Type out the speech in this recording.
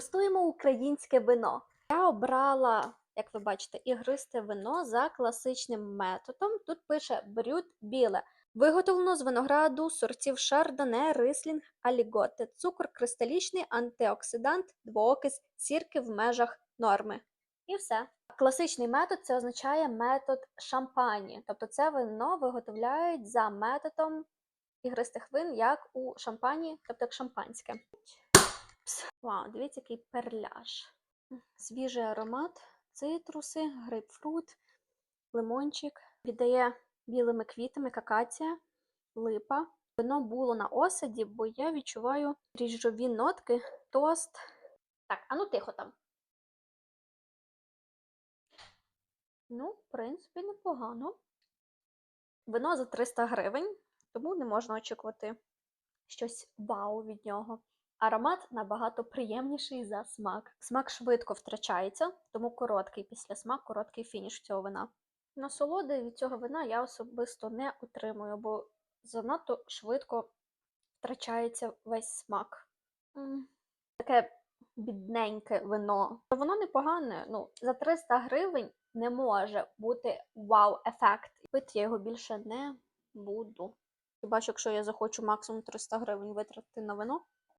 Дегустуємо українське вино. Я обрала, як ви бачите, ігристе вино за класичним методом. Тут пише брют біле. Виготовлено з винограду сортів шардоне, рислінг, аліготе, цукор кристалічний, антиоксидант, двоокис, сірки в межах норми. І все. Класичний метод це означає метод шампані. Тобто це вино виготовляють за методом ігристих вин, як у шампані, тобто як шампанське. Пс. Вау, дивіться, який перляж. Свіжий аромат, цитруси, грейпфрут, лимончик. Віддає білими квітами, какація, липа. Вино було на осаді, бо я відчуваю ріжджові нотки, тост. Так, а ну тихо там. Ну, в принципі, непогано. Вино за 300 гривень, тому не можна очікувати щось вау від нього. Аромат набагато приємніший за смак. Смак швидко втрачається, тому короткий післясмак, короткий фініш цього вина. Насолоди від цього вина я особисто не отримую, бо занадто швидко втрачається весь смак. Таке бідненьке вино. Воно непогане. Ну, за 300 гривень не може бути вау-ефект. Пити я його більше не буду. Хіба що якщо я захочу максимум 300 гривень витратити на вино,